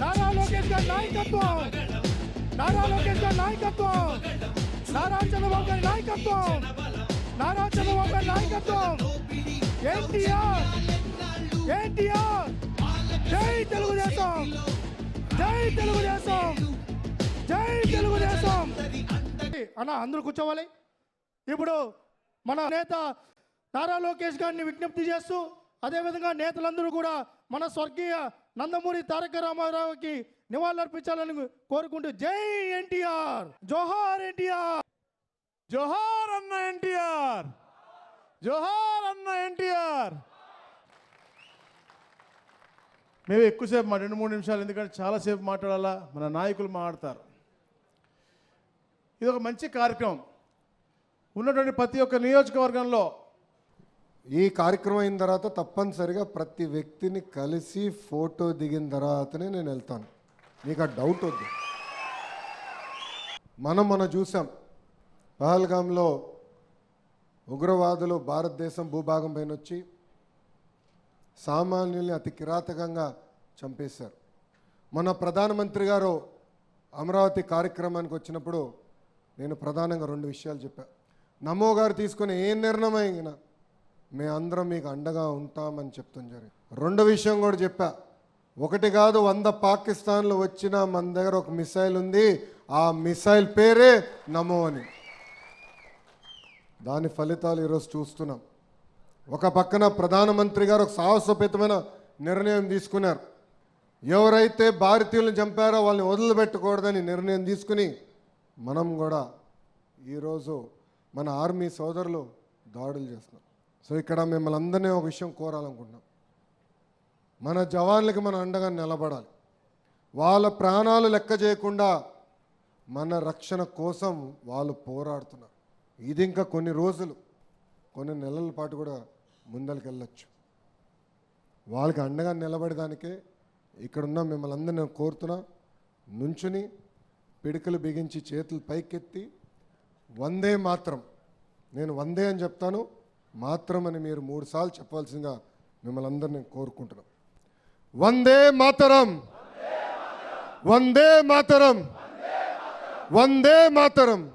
నారా లోకేష్ గారి నాయకత్వం! నారా లోకేష్ గారి నాయకత్వం! నారా చంద్రబాబు గారి నాయకత్వం! నారా చంద్రబాబు గారి నాయకత్వం! ఎన్టీఆర్ ఎన్టీఆర్ జై తెలుగుదేశం! జై తెలుగుదేశం! జై తెలుగుదేశం! అన్న అందరూ కూర్చోవాలి. ఇప్పుడు మన నేత నారా లోకేష్ గారిని విజ్ఞప్తి చేస్తూ అదేవిధంగా నేతలందరూ కూడా మన స్వర్గీయ నందమూరి తారక రామారావుకి నివాళులర్పించాలని కోరుకుంటూ జై ఎన్టీఆర్! జోహార్ ఎన్టీఆర్! జోహార్ అన్న ఎన్టీఆర్! జోహార్ అన్న ఎన్టీఆర్! మేము ఎక్కువసేపు మా రెండు మూడు నిమిషాలు ఎందుకంటే చాలాసేపు మాట్లాడాలా మన నాయకులు మాట్లాడతారు. ఇది ఒక మంచి కార్యక్రమం. ఉన్నటువంటి ప్రతి ఒక్క నియోజకవర్గంలో ఈ కార్యక్రమం అయిన తర్వాత తప్పనిసరిగా ప్రతి వ్యక్తిని కలిసి ఫోటో దిగిన తర్వాతనే నేను వెళ్తాను. మీకు ఆ డౌట్ వద్దు. మనం మనం చూసాం పహల్గాంలో ఉగ్రవాదులు భారతదేశం భూభాగం పైన వచ్చి సామాన్యుల్ని అతి కిరాతకంగా చంపేశారు. మన ప్రధానమంత్రి గారు అమరావతి కార్యక్రమానికి వచ్చినప్పుడు నేను ప్రధానంగా రెండు విషయాలు చెప్పాను నమో గారు తీసుకునే ఏ నిర్ణయం అయినా మేమందరం మీకు అండగా ఉంటామని చెప్తాం జరిగింది. రెండో విషయం కూడా చెప్పా. ఒకటి కాదు వంద పాకిస్తాన్లు వచ్చిన మన దగ్గర ఒక మిసైల్ ఉంది. ఆ మిసైల్ పేరే నమో అని. దాని ఫలితాలు ఈరోజు చూస్తున్నాం. ఒక పక్కన ప్రధానమంత్రి గారు ఒక సాహసోపేతమైన నిర్ణయం తీసుకున్నారు. ఎవరైతే భారతీయులను చంపారో వాళ్ళని వదిలిపెట్టకూడదని నిర్ణయం తీసుకుని మనం కూడా ఈరోజు మన ఆర్మీ సోదరులు దాడులు చేస్తున్నాం. సో ఇక్కడ మిమ్మల్ని అందరినీ ఒక విషయం కోరాలనుకుంటున్నాం. మన జవాన్లకి మనం అండగా నిలబడాలి. వాళ్ళ ప్రాణాలు లెక్క చేయకుండా మన రక్షణ కోసం వాళ్ళు పోరాడుతున్నారు. ఇది ఇంకా కొన్ని రోజులు కొన్ని నెలల పాటు కూడా ముందరికి వెళ్ళొచ్చు. వాళ్ళకి అండగా నిలబడడానికే ఇక్కడున్న మిమ్మల్ని అందరినీ నేను కోరుతున్నా. నుంచుని పిడికలు బిగించి చేతులు పైకెత్తి వందే మాత్రం. నేను వందే అని చెప్తాను. మాత్రం అని మీరు మూడుసార్లు చెప్పాల్సిందిగా మిమ్మల్ని అందరినీ కోరుకుంటున్నాం. వందే మాతరం. వందే మాతరం. వందే మాతరం.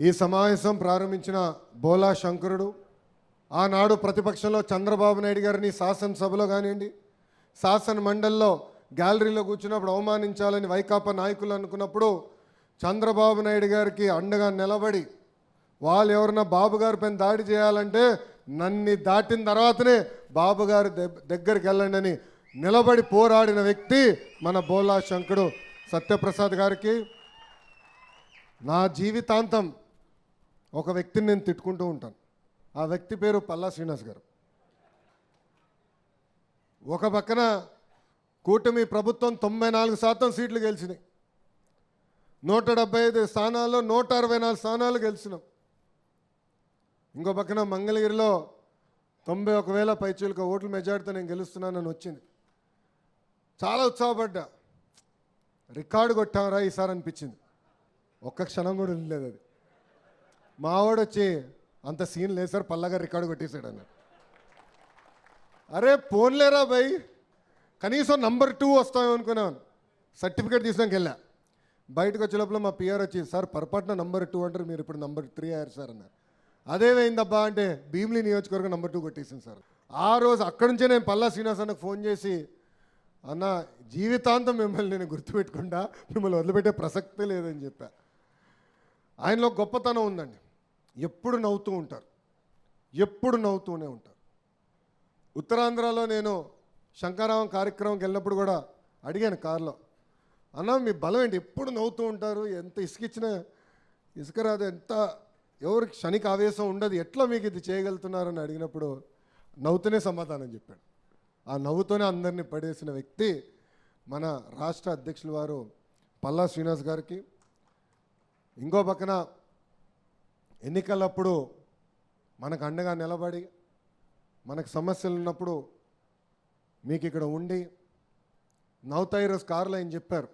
ఈ సమావేశం ప్రారంభించిన బోలా శంకరుడు ఆనాడు ప్రతిపక్షంలో చంద్రబాబు నాయుడు గారిని శాసనసభలో కానివ్వండి శాసన మండలిలో గ్యాలరీలో కూర్చున్నప్పుడు అవమానించాలని వైకాపా నాయకులు అనుకున్నప్పుడు చంద్రబాబు నాయుడు గారికి అండగా నిలబడి వాళ్ళు ఎవరన్నా బాబు గారి పైన దాడి చేయాలంటే నన్ని దాటిన తర్వాతనే బాబు గారి దగ్గరికి వెళ్ళండి అని నిలబడి పోరాడిన వ్యక్తి మన బోలా శంకరు సత్యప్రసాద్ గారికి. నా జీవితాంతం ఒక వ్యక్తిని నేను తిట్టుకుంటూ ఉంటాను. ఆ వ్యక్తి పేరు పల్లా శ్రీనివాస్ గారు. ఒక పక్కన కూటమి ప్రభుత్వం తొంభై నాలుగు శాతం సీట్లు గెలిచినాయి. నూట డెబ్బై ఐదు స్థానాల్లో నూట అరవై నాలుగు స్థానాలు గెలిచినాం. ఇంకో పక్కన మంగళగిరిలో తొంభై ఒక వేల పైచీలక ఓట్ల మెజార్టీతో నేను గెలుస్తున్నానని వచ్చింది. చాలా ఉత్సాహపడ్డా. రికార్డు కొట్టామరా ఈసారి అనిపించింది. ఒక్క క్షణం కూడా లేదు అది. మావాడు వచ్చి అంత సీన్ లేదు సార్ పల్లగా రికార్డు కొట్టేశాడు అన్నాడు. అరే పోన్లేరా భయ్ కనీసం నంబర్ టూ వస్తామేమో అనుకున్నాను. సర్టిఫికేట్ తీసుకుని వెళ్ళా. బయటకు వచ్చే లోపల మా పిఆర్ వచ్చి సార్ పొరపాటున నంబర్ టూ అంటారు మీరు ఇప్పుడు నంబర్ త్రీ అయ్యారు సార్ అన్నారు. అదేమైందబ్బా అంటే భీమిలి నియోజకవర్గం నెంబర్ టూ కొట్టేసింది సార్. ఆ రోజు అక్కడి నుంచే నేను పల్లా శ్రీనివాస్ అన్నకు ఫోన్ చేసి అన్న జీవితాంతం మిమ్మల్ని నేను గుర్తుపెట్టుకుంటా మిమ్మల్ని వదిలిపెట్టే ప్రసక్తే లేదని చెప్పా. ఆయనలో గొప్పతనం ఉందండి. ఎప్పుడు నవ్వుతూ ఉంటారు. ఎప్పుడు నవ్వుతూనే ఉంటారు. ఉత్తరాంధ్రలో నేను శంకారావం కార్యక్రమంకి వెళ్ళినప్పుడు కూడా అడిగాను కారులో అన్న మీ బలం ఏంటి? ఎప్పుడు నవ్వుతూ ఉంటారు? ఎంత ఇసుకిచ్చినా ఇసుక రాదు ఎంత ఎవరికి క్షణిక ఆవేశం ఉండదు ఎట్లా మీకు ఇది చేయగలుగుతున్నారని అడిగినప్పుడు నవ్వుతూనే సమాధానం చెప్పాడు. ఆ నవ్వుతూనే అందరినీ పడేసిన వ్యక్తి మన రాష్ట్ర అధ్యక్షుల వారు పల్లా శ్రీనివాస్ గారికి. ఇంకో పక్కన ఎన్నికలప్పుడు మనకు అండగా నిలబడి మనకు సమస్యలు ఉన్నప్పుడు మీకు ఇక్కడ ఉండి నవ్వుతాయి ఈరోజు కారులో ఆయన చెప్పారు.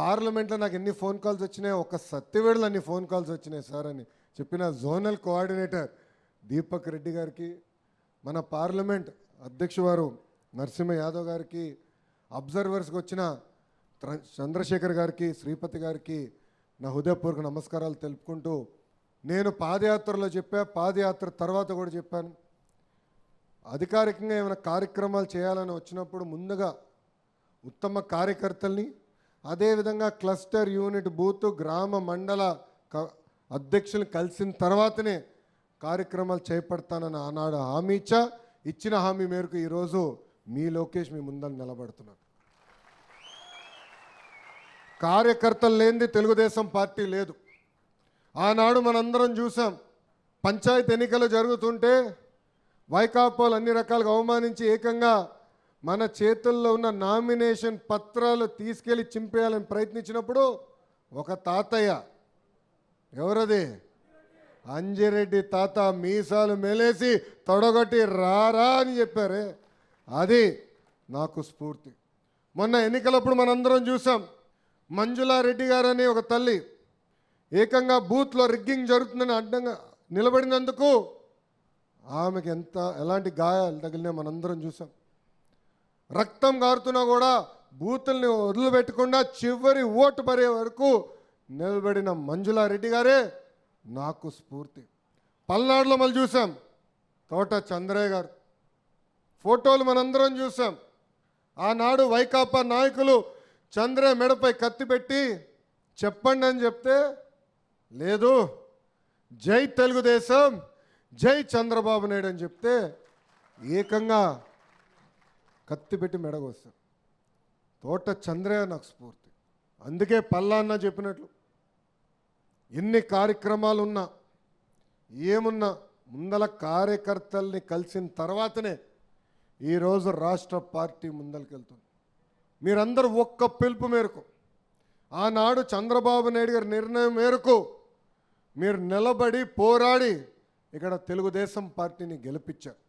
పార్లమెంట్లో నాకు ఎన్ని ఫోన్ కాల్స్ వచ్చినాయి ఒక సత్యవేడలు అన్ని ఫోన్ కాల్స్ వచ్చినాయి సార్ అని చెప్పిన జోనల్ కోఆర్డినేటర్ దీపక్ రెడ్డి గారికి మన పార్లమెంట్ అధ్యక్ష వారు నరసింహ యాదవ్ గారికి అబ్జర్వర్స్కి వచ్చిన చంద్రశేఖర్ గారికి శ్రీపతి గారికి నా హృదయపూర్వక నమస్కారాలు తెలుపుకుంటూ నేను పాదయాత్రలో చెప్పా పాదయాత్ర తర్వాత కూడా చెప్పాను. అధికారికంగా ఏమైనా కార్యక్రమాలు చేయాలని వచ్చినప్పుడు ముందుగా ఉత్తమ కార్యకర్తల్ని అదేవిధంగా క్లస్టర్ యూనిట్ బూత్ గ్రామ మండల క- అధ్యక్షులు కలిసిన తర్వాతనే కార్యక్రమాలు చేపడతానని ఆనాడు హామీ ఇచ్చా. ఇచ్చిన హామీ మేరకు ఈరోజు మీ లోకేష్ మీ ముందర నిలబడుతున్నారు కార్యకర్తలు లేనిది తెలుగుదేశం పార్టీ లేదు. ఆనాడు మనందరం చూసాం పంచాయతీ ఎన్నికలు జరుగుతుంటే వైకాపోలు అన్ని రకాలుగా అవమానించి ఏకంగా మన చేతుల్లో ఉన్న నామినేషన్ పత్రాలు తీసుకెళ్ళి చింపేయాలని ప్రయత్నించినప్పుడు ఒక తాతయ్య ఎవరది? అంజిరెడ్డి తాత మీసాలు మేలేసి తొడగొట్టి రారా అని చెప్పారే. అది నాకు స్ఫూర్తి. మొన్న ఎన్నికలప్పుడు మనందరం చూసాం మంజులారెడ్డి గారని ఒక తల్లి ఏకంగా బూత్లో రిగ్గింగ్ జరుగుతుందని అడ్డంగా నిలబడినందుకు ఆమెకి ఎంత ఎలాంటి గాయాలు తగిలినా మనందరం చూసాం. రక్తం గారుతున్నా కూడా బూతుల్ని వదిలిపెట్టకుండా చివరి ఓటు పడే వరకు నిలబడిన మంజులారెడ్డి గారే నాకు స్ఫూర్తి. పల్నాడులో మళ్ళీ చూసాం. తోట చంద్రయ్య గారు. ఫోటోలు మనందరం చూసాం. ఆనాడు వైకాపా నాయకులు చంద్రయ్య మెడపై కత్తి పెట్టి చెప్పండి అని చెప్తే లేదు జై తెలుగుదేశం జై చంద్రబాబు నాయుడు అని చెప్తే ఏకంగా కత్తి పెట్టి మెడగొస్తారు తోట చంద్రయ్య నాకు స్ఫూర్తి. అందుకే పల్లాన్న చెప్పినట్లు ఎన్ని కార్యక్రమాలు ఉన్నా ఏమున్నా ముందల కార్యకర్తల్ని కలిసిన తర్వాతనే ఈరోజు రాష్ట్ర పార్టీ ముందలకెళ్తుంది. మీరందరూ ఒక్క పిలుపు మేరకు ఆనాడు చంద్రబాబు నాయుడు గారి నిర్ణయం మేరకు మీరు నిలబడి పోరాడి ఇక్కడ తెలుగుదేశం పార్టీని గెలిపించారు.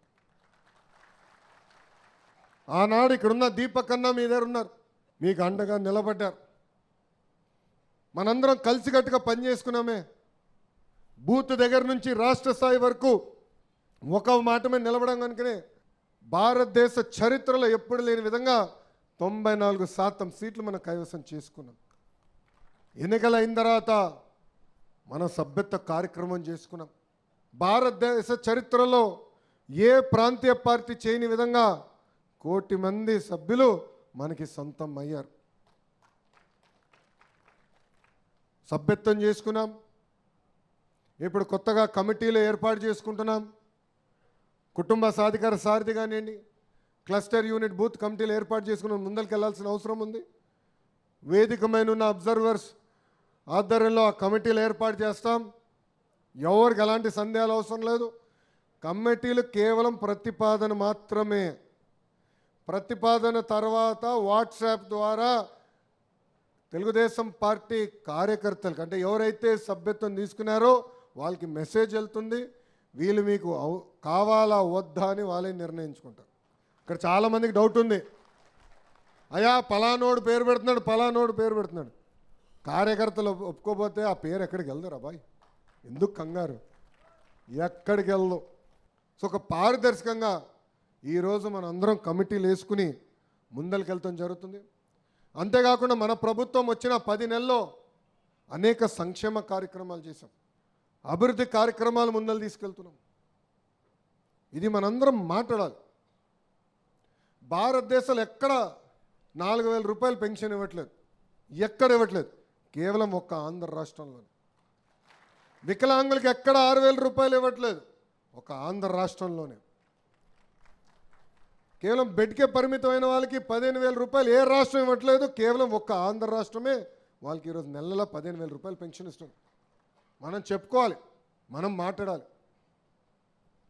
ఆనాడు ఇక్కడున్న దీపకన్నా మీ దగ్గర ఉన్నారు. మీకు అండగా నిలబడ్డారు. మనందరం కలిసికట్టుగా పనిచేసుకున్నామే బూత్ దగ్గర నుంచి రాష్ట్ర స్థాయి వరకు ఒక మాట మీద నిలబడం కనుకనే భారతదేశ చరిత్రలో ఎప్పుడు లేని విధంగా తొంభై నాలుగు శాతం సీట్లు మనం కైవసం చేసుకున్నాం. ఎన్నికలు అయిన తర్వాత మన సభ్యత్వ కార్యక్రమం చేసుకున్నాం. భారతదేశ చరిత్రలో ఏ ప్రాంతీయ పార్టీ చేయని విధంగా కోటి మంది సభ్యులు మనకి సొంతం అయ్యారు. సభ్యత్వం చేసుకున్నాం. ఇప్పుడు కొత్తగా కమిటీలు ఏర్పాటు చేసుకుంటున్నాం. కుటుంబ సాధికార సారథి కానివ్వండి క్లస్టర్ యూనిట్ బూత్ కమిటీలు ఏర్పాటు చేసుకున్నాం. ముందరికి వెళ్ళాల్సిన అవసరం ఉంది. వేదికమైన ఉన్న అబ్జర్వర్స్ ఆధ్వర్యంలో ఆ కమిటీలు ఏర్పాటు చేస్తాం. ఎవరికి ఎలాంటి సందేహాలు అవసరం లేదు. కమిటీలు కేవలం ప్రతిపాదన మాత్రమే. ప్రతిపాదన తర్వాత వాట్సాప్ ద్వారా తెలుగుదేశం పార్టీ కార్యకర్తలకు అంటే ఎవరైతే సభ్యత్వం తీసుకున్నారో వాళ్ళకి మెసేజ్ వెళ్తుంది. వీళ్ళు మీకు కావాలా వద్దా అని వాళ్ళే నిర్ణయించుకుంటారు. ఇక్కడ చాలామందికి డౌట్ ఉంది. అయ్యా పలానోడు పేరు పెడుతున్నాడు పలానోడు పేరు పెడుతున్నాడు. కార్యకర్తలు ఒప్పుకోపోతే ఆ పేరు ఎక్కడికి వెళ్దారు అబ్బాయి ఎందుకు కంగారు? ఎక్కడికి వెళ్దు? సో ఒక పారదర్శకంగా ఈరోజు మన అందరం కమిటీలు వేసుకుని ముందరికెళ్తాం జరుగుతుంది. అంతేకాకుండా మన ప్రభుత్వం వచ్చిన పది నెలల్లో అనేక సంక్షేమ కార్యక్రమాలు చేశాం. అభివృద్ధి కార్యక్రమాలు ముందలు తీసుకెళ్తున్నాం. ఇది మనందరం మాట్లాడాలి. భారతదేశంలో ఎక్కడ నాలుగు వేల రూపాయలు పెన్షన్ ఇవ్వట్లేదు. ఎక్కడ ఇవ్వట్లేదు. కేవలం ఒక్క ఆంధ్ర రాష్ట్రంలో వికలాంగులకి ఎక్కడ ఆరు వేల రూపాయలు ఇవ్వట్లేదు. ఒక ఆంధ్ర రాష్ట్రంలోనే. కేవలం బెడ్కే పరిమితమైన వాళ్ళకి పదిహేను వేల రూపాయలు ఏ రాష్ట్రం ఇవ్వట్లేదు కేవలం ఒక్క ఆంధ్ర రాష్ట్రమే వాళ్ళకి ఈరోజు నెలలో పదిహేను వేల రూపాయలు పెన్షన్ ఇస్తుంది. మనం చెప్పుకోవాలి మనం మాట్లాడాలి.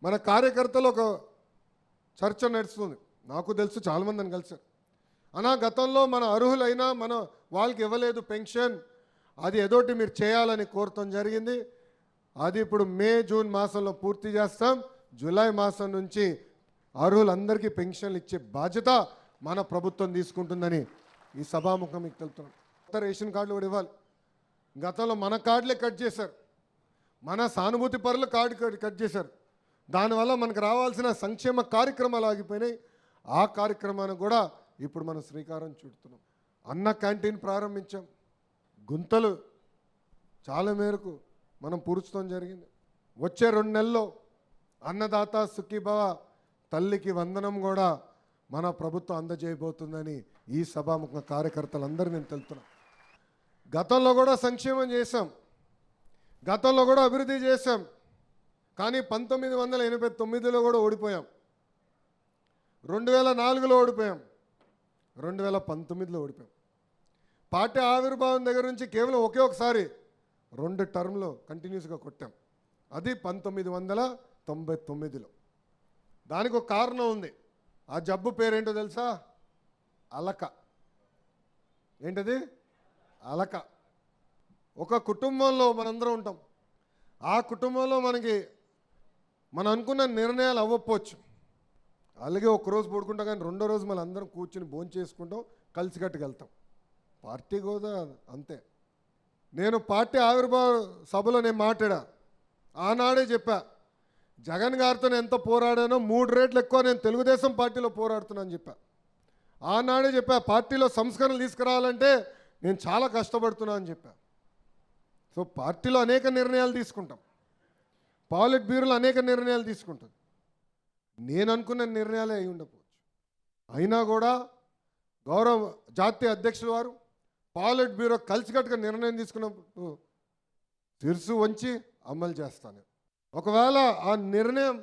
మన కార్యకర్తలు ఒక చర్చ నడుస్తుంది. నాకు తెలుసు చాలామందిని కలిసారు అనా గతంలో మన అర్హులైనా మన వాళ్ళకి ఇవ్వలేదు పెన్షన్. అది ఏదోటి మీరు చేయాలని కోరటం జరిగింది. అది ఇప్పుడు మే జూన్ మాసంలో పూర్తి చేస్తాం. జూలై మాసం నుంచి అర్హులందరికీ పెన్షన్లు ఇచ్చే బాధ్యత మన ప్రభుత్వం తీసుకుంటుందని ఈ సభాముఖం మీకు తెలుపుతున్నాం. కొత్త రేషన్ కార్డులు కూడా ఇవ్వాలి. గతంలో మన కార్డులే కట్ చేశారు. మన సానుభూతి పరులు కార్డు కట్- చేశారు. దానివల్ల మనకు రావాల్సిన సంక్షేమ కార్యక్రమాలు ఆగిపోయినాయి. ఆ కార్యక్రమాన్ని కూడా ఇప్పుడు మనం శ్రీకారం చుడుతున్నాం. అన్న క్యాంటీన్ ప్రారంభించాం. గుంతలు చాలా మేరకు మనం పూర్చడం జరిగింది. వచ్చే రెండు నెలల్లో అన్నదాత సుఖీభవ తల్లికి వందనం కూడా మన ప్రభుత్వం అందజేయబోతుందని ఈ సభాముఖ కార్యకర్తలందరూ నేను తెలుపుతున్నా. గతంలో కూడా సంక్షేమం చేశాం. గతంలో కూడా అభివృద్ధి చేశాం. కానీ పంతొమ్మిది వందల ఎనభై తొమ్మిదిలో కూడా ఓడిపోయాం. రెండు వేల నాలుగులో ఓడిపోయాం. రెండు వేల పంతొమ్మిదిలో ఓడిపోయాం. పార్టీ ఆవిర్భావం దగ్గర నుంచి కేవలం ఒకే ఒకసారి రెండు టర్మ్లో కంటిన్యూస్గా కొట్టాం. అది పంతొమ్మిది వందల తొంభై తొమ్మిదిలో. దానికి ఒక కారణం ఉంది. ఆ జబ్బు పేరేంటో తెలుసా? అలక. ఏంటది? అలక. ఒక కుటుంబంలో మనందరం ఉంటాం. ఆ కుటుంబంలో మనకి మనం అనుకున్న నిర్ణయాలు అవ్వకపోవచ్చు. అలాగే ఒక రోజు పడుకుంటాం కానీ రెండో రోజు మనం అందరం కూర్చుని భోంచేసుకుంటాం చేసుకుంటాం కలిసికట్టుకు వెళ్తాం పార్టీ కూడా అంతే. నేను పార్టీ ఆవిర్భావ సభలో నేను మాట్లాడా. ఆనాడే చెప్పా. జగన్ గారితో నేను ఎంత పోరాడానో మూడు రేట్లు ఎక్కువ నేను తెలుగుదేశం పార్టీలో పోరాడుతున్నాను చెప్పా. ఆనాడే చెప్పా పార్టీలో సంస్కరణలు తీసుకురావాలంటే నేను చాలా కష్టపడుతున్నా అని చెప్పా. సో పార్టీలో అనేక నిర్ణయాలు తీసుకుంటాం. పాలిట్ బ్యూరోలో అనేక నిర్ణయాలు తీసుకుంటుంది నేను అనుకున్న నిర్ణయాలే అయి ఉండకపోవచ్చు. అయినా కూడా గౌరవ జాతీయ అధ్యక్షుల వారు పాలిట్ బ్యూరో కలిసికట్టుగా నిర్ణయం తీసుకున్నప్పుడు తిరుసు వంచి అమలు చేస్తాను. ఒకవేళ ఆ నిర్ణయం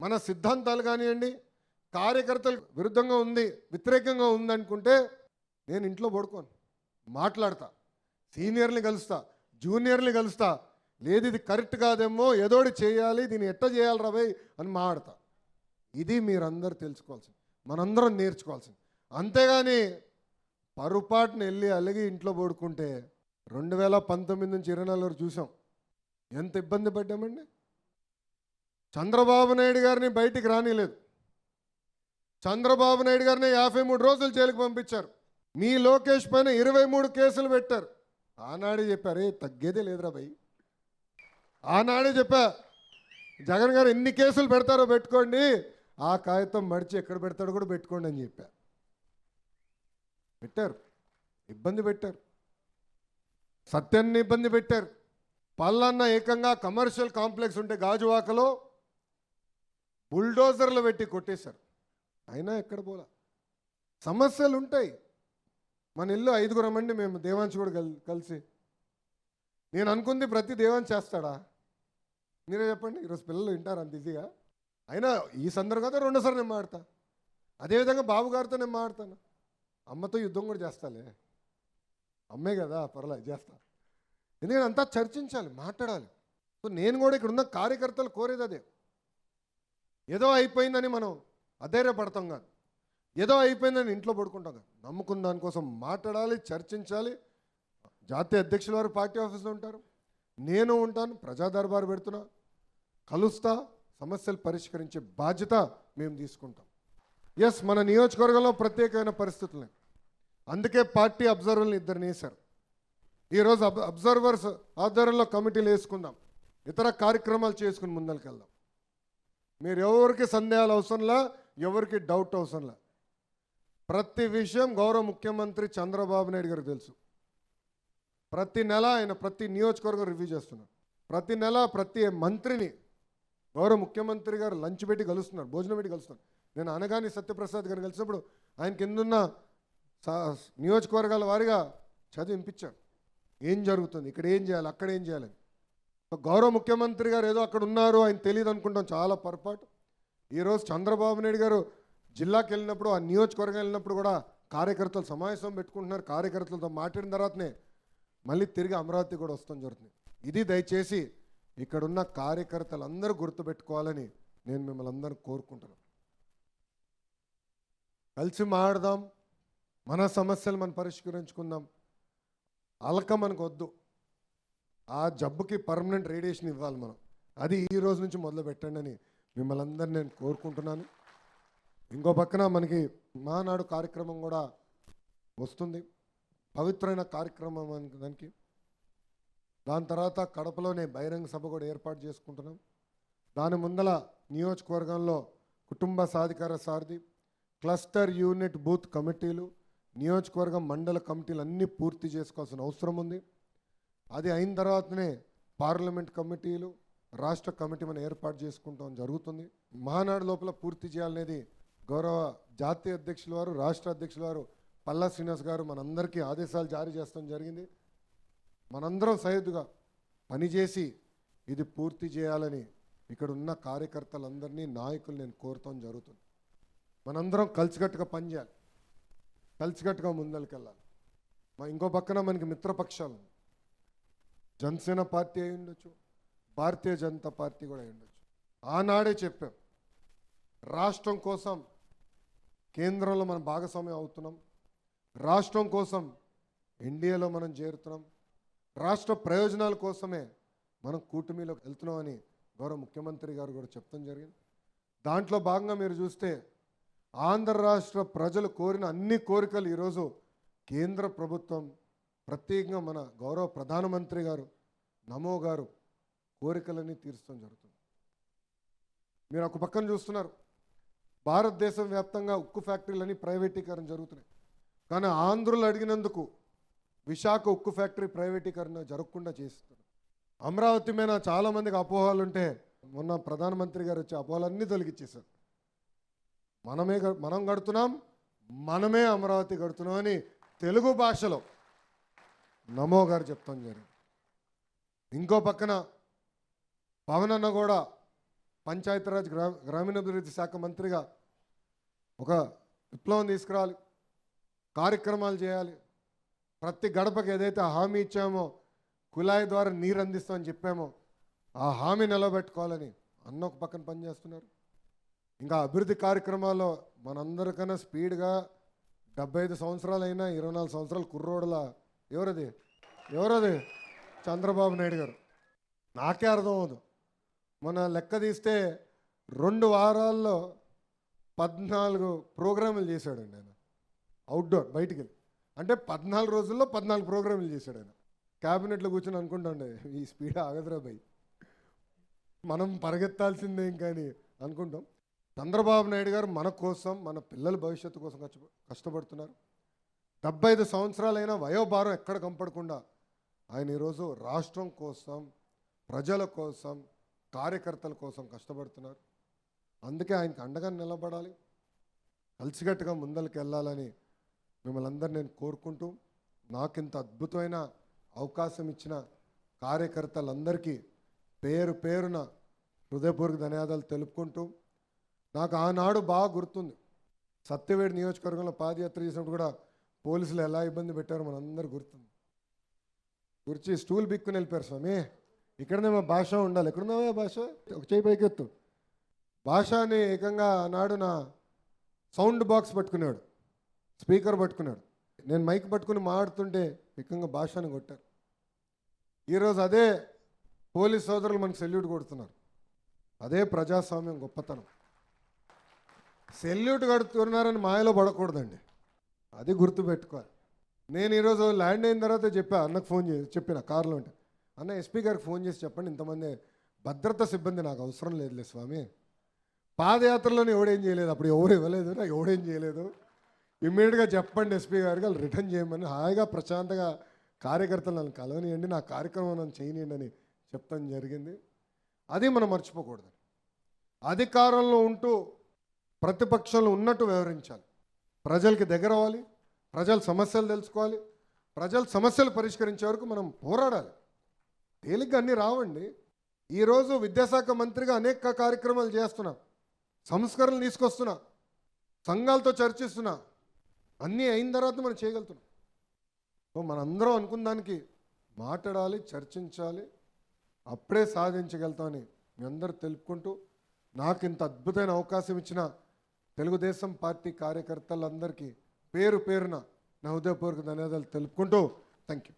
మన సిద్ధాంతాలు కానివ్వండి కార్యకర్తలకు విరుద్ధంగా ఉంది వ్యతిరేకంగా ఉందనుకుంటే నేను ఇంట్లో పడుకోను మాట్లాడతా సీనియర్ని కలుస్తా జూనియర్ని కలుస్తా లేదు ఇది కరెక్ట్ కాదేమో ఏదోటి చేయాలి దీన్ని ఎట్ట చేయాలి రాబోయ్ అని మాడతా ఇది మీరందరూ తెలుసుకోవాల్సింది మనందరం నేర్చుకోవాల్సింది. అంతేగాని పరుపాటును వెళ్ళి అలిగి ఇంట్లో పడుకుంటే రెండు వేల పంతొమ్మిది నుంచి ఇరవై నాలుగు చూసాం. ఎంత ఇబ్బంది పడ్డామండి? చంద్రబాబు నాయుడు గారిని బయటికి రానిలేదు. చంద్రబాబు నాయుడు గారిని యాభై మూడు రోజులు జైలుకు పంపించారు. మీ లోకేష్ పైన ఇరవై మూడు కేసులు పెట్టారు. ఆనాడే చెప్పారు తగ్గేదే లేదురా భయ్. ఆనాడే చెప్పా జగన్ గారు ఎన్ని కేసులు పెడతారో పెట్టుకోండి ఆ కాగితం మడిచి ఎక్కడ పెడతాడో కూడా పెట్టుకోండి అని చెప్పా. పెట్టారు. ఇబ్బంది పెట్టారు. సత్యాన్ని ఇబ్బంది పెట్టారు. పల్లన్న ఏకంగా కమర్షియల్ కాంప్లెక్స్ ఉంటే గాజువాకలో బుల్డోజర్లు పెట్టి కొట్టేశారు. అయినా ఎక్కడ పోలా. సమస్యలు ఉంటాయి. మన ఇల్లు ఐదుగురం అండి మేము దేవాంశ్ కూడా కల్ కలిసి. నేను అనుకుంది ప్రతి దేవాన్ చేస్తాడా? మీరే చెప్పండి. ఈరోజు పిల్లలు వింటారు అంత ఈజీగా. అయినా ఈ సందర్భంగా రెండోసారి నేను మాడతా. అదేవిధంగా బాబు గారితో నేను మాడతాను. అమ్మతో యుద్ధం కూడా చేస్తాలే. అమ్మే కదా పర్లేదు చేస్తా. ఎందుకంటే అంతా చర్చించాలి మాట్లాడాలి. సో నేను కూడా ఇక్కడ ఉన్న కార్యకర్తలు కోరేది అదే. ఏదో అయిపోయిందని మనం అధైర్యపడతాం కాదు. ఏదో అయిపోయిందని ఇంట్లో పడుకుంటాం కాదు. నమ్ముకున్న దానికోసం మాట్లాడాలి చర్చించాలి. జాతీయ అధ్యక్షుల వారు పార్టీ ఆఫీస్లో ఉంటారు. నేను ఉంటాను ప్రజా దర్బారు పెడుతున్నా. కలుస్తా సమస్యలు పరిష్కరించే బాధ్యత మేము తీసుకుంటాం. ఎస్ మన నియోజకవర్గంలో ప్రత్యేకమైన పరిస్థితులు అందుకే పార్టీ అబ్జర్వర్ని ఇద్దరిని వేశారు. ఈరోజు అబ్ అబ్జర్వర్స్ ఆధ్వర్యంలో కమిటీలు వేసుకుందాం. ఇతర కార్యక్రమాలు చేసుకుని ముందరికెళ్దాం. మీరు ఎవరికి సందేహాలు అవసరంలా ఎవరికి డౌట్ అవసరంలా ప్రతి విషయం గౌరవ ముఖ్యమంత్రి చంద్రబాబు నాయుడు గారికి తెలుసు. ప్రతి నెల ఆయన ప్రతి నియోజకవర్గం రివ్యూ చేస్తున్నారు. ప్రతి నెల ప్రతి మంత్రిని గౌరవ ముఖ్యమంత్రి గారు లంచ్ పెట్టి కలుస్తున్నారు భోజనం పెట్టి కలుస్తున్నారు. నేను అనగాని సత్యప్రసాద్ గారిని కలిసినప్పుడు ఆయన కిందున్న నియోజకవర్గాల వారిగా చదివి ఏం జరుగుతుంది? ఇక్కడ ఏం చేయాలి? అక్కడ ఏం చేయాలి? గౌరవ ముఖ్యమంత్రి గారు ఏదో అక్కడ ఉన్నారు ఆయన తెలియదు అనుకుంటాం. చాలా పొరపాటు. ఈరోజు చంద్రబాబు నాయుడు గారు జిల్లాకి వెళ్ళినప్పుడు ఆ నియోజకవర్గం వెళ్ళినప్పుడు కూడా కార్యకర్తలు సమావేశం పెట్టుకుంటున్నారు. కార్యకర్తలతో మాట్లాడిన తర్వాతనే మళ్ళీ తిరిగి అమరావతి కూడా వస్తాం జరుగుతుంది. ఇది దయచేసి ఇక్కడున్న కార్యకర్తలు అందరూ గుర్తుపెట్టుకోవాలని నేను మిమ్మల్ని అందరూ కోరుకుంటున్నాను. కలిసి మాడదాం మన సమస్యలు మనం పరిష్కరించుకుందాం. అలక మనకు వద్దు ఆ జబ్బుకి పర్మనెంట్ రేడియేషన్ ఇవ్వాలి మనం. అది ఈ రోజు నుంచి మొదలు పెట్టండి అని మిమ్మల్ని అందరినీ నేను కోరుకుంటున్నాను. ఇంకో పక్కన మనకి మానాడు కార్యక్రమం కూడా వస్తుంది. పవిత్రమైన కార్యక్రమం అని- దానికి. దాని తర్వాత కడపలోనే బహిరంగ సభ కూడా ఏర్పాటు చేసుకుంటున్నాం. దాని ముందల నియోజకవర్గంలో కుటుంబ సాధికార సారథి క్లస్టర్ యూనిట్ బూత్ కమిటీలు నియోజకవర్గ మండల కమిటీలు అన్నీ పూర్తి చేసుకోవాల్సిన అవసరం ఉంది. అది అయిన తర్వాతనే పార్లమెంట్ కమిటీలు రాష్ట్ర కమిటీ మనం ఏర్పాటు చేసుకుంటాం జరుగుతుంది. మహానాడు లోపల పూర్తి చేయాలనేది గౌరవ జాతీయ అధ్యక్షుల వారు రాష్ట్ర అధ్యక్షుల వారు పల్లా శ్రీనివాస్ గారు మనందరికీ ఆదేశాలు జారీ చేస్తాం జరిగింది. మనందరం సైదుగా పనిచేసి ఇది పూర్తి చేయాలని ఇక్కడ ఉన్న కార్యకర్తలందరినీ నాయకులు నేను కోరుతాం జరుగుతుంది. మనందరం కలిసికట్టుగా పనిచేయాలి కలిసికట్టుగా ముందరికెళ్ళాలి మా ఇంకో పక్కన మనకి మిత్రపక్షాలు జనసేన పార్టీ అయి ఉండొచ్చు భారతీయ జనతా పార్టీ కూడా అయి ఉండొచ్చు. ఆనాడే చెప్పాం రాష్ట్రం కోసం కేంద్రంలో మనం భాగస్వామ్యం అవుతున్నాం రాష్ట్రం కోసం ఎన్డీఏలో మనం చేరుతున్నాం రాష్ట్ర ప్రయోజనాల కోసమే మనం కూటమిలోకి వెళ్తున్నామని గౌరవ ముఖ్యమంత్రి గారు కూడా చెప్తాం జరిగింది. దాంట్లో భాగంగా మీరు చూస్తే ఆంధ్ర రాష్ట్ర ప్రజలు కోరిన అన్ని కోరికలు ఈరోజు కేంద్ర ప్రభుత్వం ప్రత్యేకంగా మన గౌరవ ప్రధానమంత్రి గారు నమో గారు కోరికలన్నీ తీర్చడం జరుగుతుంది. మీరు ఒక పక్కన చూస్తున్నారు. భారతదేశం వ్యాప్తంగా ఉక్కు ఫ్యాక్టరీలన్నీ ప్రైవేటీకరణ జరుగుతున్నాయి. కానీ ఆంధ్రులు అడిగినందుకు విశాఖ ఉక్కు ఫ్యాక్టరీ ప్రైవేటీకరణ జరగకుండా చేస్తున్నారు. అమరావతి మీద చాలామందికి అపోహలు ఉంటే మొన్న ప్రధానమంత్రి గారు వచ్చి అపోహలన్నీ తొలగిచ్చేశారు. మనమే గ- మనం కడుతున్నాం మనమే అమరావతి కడుతున్నాం అని తెలుగు భాషలో నమో గారు చెప్తాం జరిగింది. ఇంకో పక్కన పవన్ అన్న కూడా పంచాయతీరాజ్ గ్రా గ్రామీణాభివృద్ధి శాఖ మంత్రిగా ఒక విప్లవం తీసుకురావాలి కార్యక్రమాలు చేయాలి. ప్రతి గడపకి ఏదైతే హామీ ఇచ్చామో కుళాయి ద్వారా నీరు అందిస్తామని చెప్పామో ఆ హామీ నిలబెట్టుకోవాలని అన్న ఒక పక్కన పనిచేస్తున్నారు. ఇంకా అభివృద్ధి కార్యక్రమాల్లో మనందరికన్నా స్పీడ్గా డెబ్బై ఐదు సంవత్సరాలైనా ఇరవై నాలుగు సంవత్సరాలు కుర్రోడల ఎవరది? ఎవరది? చంద్రబాబు నాయుడు గారు. నాకే అర్థం అవదు మన లెక్క తీస్తే రెండు వారాల్లో పద్నాలుగు ప్రోగ్రాములు చేశాడండి ఆయన. అవుట్డోర్ బయటికి వెళ్ళి అంటే పద్నాలుగు రోజుల్లో పద్నాలుగు ప్రోగ్రాములు చేశాడు ఆయన. క్యాబినెట్లో కూర్చొని అనుకుంటాండే ఈ స్పీడ్ ఆగదురా బై మనం పరిగెత్తాల్సిందే కానీ అనుకుంటాం. చంద్రబాబు నాయుడు గారు మన కోసం మన పిల్లల భవిష్యత్తు కోసం కష్ట కష్టపడుతున్నారు. డెబ్బై ఐదు సంవత్సరాలైన వయోభారం ఎక్కడ కంపడకుండా ఆయన ఈరోజు రాష్ట్రం కోసం ప్రజల కోసం కార్యకర్తల కోసం కష్టపడుతున్నారు. అందుకే ఆయనకు అండగా నిలబడాలి. కలిసికట్టుగా ముందరికి వెళ్ళాలని మిమ్మల్ని అందరు నేను కోరుకుంటూ నాకు ఇంత అద్భుతమైన అవకాశం ఇచ్చిన కార్యకర్తలందరికీ పేరు పేరున హృదయపూర్వక ధన్యవాదాలు తెలుపుకుంటూ నాకు ఆనాడు బాగా గుర్తుంది. సత్యవేడి నియోజకవర్గంలో పాదయాత్ర చేసినప్పుడు కూడా పోలీసులు ఎలా ఇబ్బంది పెట్టారో మనందరూ గుర్తుంది. గుర్చి స్టూల్ బిక్కుని వెళ్ళిపోయారు స్వామి. ఇక్కడనే మా భాష ఉండాలి. ఎక్కడున్నావా భాష? ఒక చేయి పైకెత్తు భాష అని ఏకంగా ఆనాడు నా సౌండ్ బాక్స్ పట్టుకున్నాడు. స్పీకర్ పట్టుకున్నాడు. నేను మైక్ పట్టుకుని మాట్లాడుతుంటే ఏకంగా భాషను కొట్టారు. ఈరోజు అదే పోలీస్ సోదరులు మనకు సెల్యూట్ కొడుతున్నారు. అదే ప్రజాస్వామ్యం గొప్పతనం. సెల్యూట్ కడుతున్నారని మాయలో పడకూడదండి. అది గుర్తుపెట్టుకోవాలి. నేను ఈరోజు ల్యాండ్ అయిన తర్వాత చెప్పా అన్నకు ఫోన్ చేసి చెప్పిన కార్లో ఉంటే. అన్న ఎస్పీ గారికి ఫోన్ చేసి చెప్పండి ఇంతమంది భద్రతా సిబ్బంది నాకు అవసరం లేదులే స్వామి. పాదయాత్రలోనే ఎవడేం చేయలేదు అప్పుడు ఎవరు ఇవ్వలేదు నాకు ఎవడేం చేయలేదు. ఇమ్మీడియట్గా చెప్పండి ఎస్పీ గారికి వాళ్ళు రిటర్న్ చేయమని హాయిగా ప్రశాంతంగా కార్యకర్తలు నన్ను కలవనియండి నా కార్యక్రమం నన్ను చేయనియండి అని చెప్తాం జరిగింది. అది మనం మర్చిపోకూడదు. అధికారంలో ఉంటూ ప్రతిపక్షంలో ఉన్నట్టు వ్యవహరించాలి. ప్రజలకి దగ్గర అవ్వాలి ప్రజల సమస్యలు తెలుసుకోవాలి ప్రజల సమస్యలు పరిష్కరించే వరకు మనం పోరాడాలి. తేలిగ్గా అన్నీ రావండి. ఈరోజు విద్యాశాఖ మంత్రిగా అనేక కార్యక్రమాలు చేస్తున్నా సంస్కరణలు తీసుకొస్తున్నా సంఘాలతో చర్చిస్తున్నా అన్నీ అయిన తర్వాత మనం చేయగలుగుతున్నాం. సో మనందరం అనుకున్న దానికి మాట్లాడాలి చర్చించాలి అప్పుడే సాధించగలుగుతామని మీ అందరూ తెలుపుకుంటూ నాకు ఇంత అద్భుతమైన అవకాశం ఇచ్చిన తెలుగుదేశం పార్టీ కార్యకర్తలందరికీ పేరు పేరున నా హృదయపూర్వక ధన్యవాదాలు తెలుపుకుంటూ థ్యాంక్ యూ